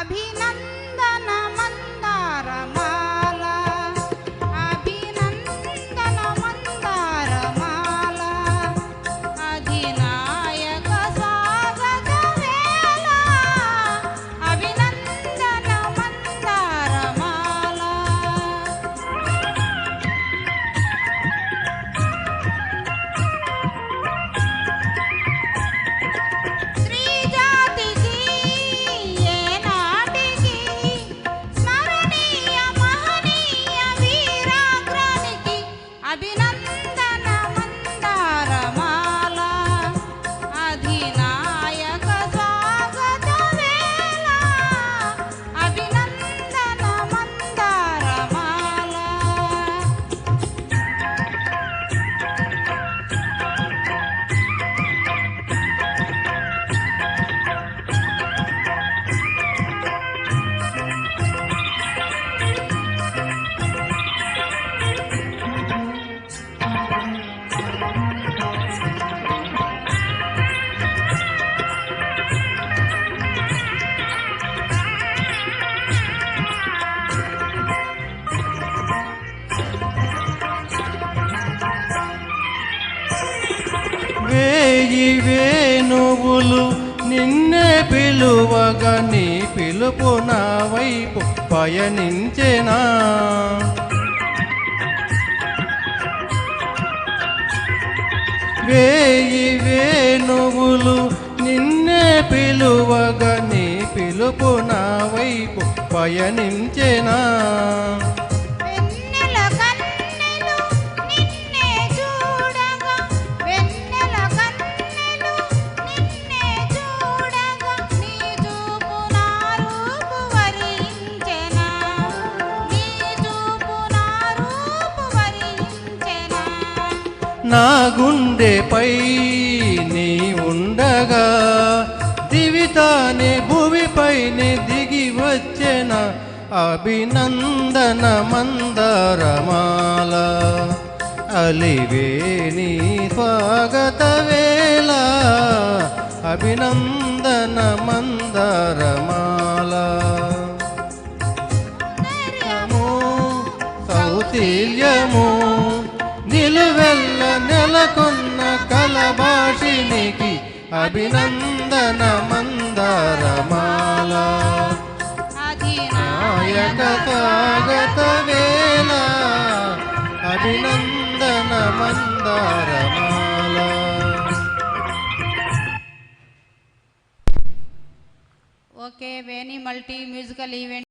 अभिनंदन বিনা వేయి వేణువులు నిన్నే పిలువగా నీ పిలుపు నా వైపు పయనించెనా. వేయి వేణువులు నిన్నే పిలువగా నీ పిలుపు నా వైపు పయనించెనా. నా గుండెపై నీ ఉండగా దివితానే భూమిపైనే దిగి వచ్చిన అభినందన మందరమాల. అలివేణి స్వాగత వేళ అభినందన మందరమాల. సౌందర్యము, నిలువెల్ల నెలకొన్న కలభాషినికి అభినందన మందారమాల. నాయక స్వాగత వేళ అభినందన మందారమాల. Okay Veni multi musical event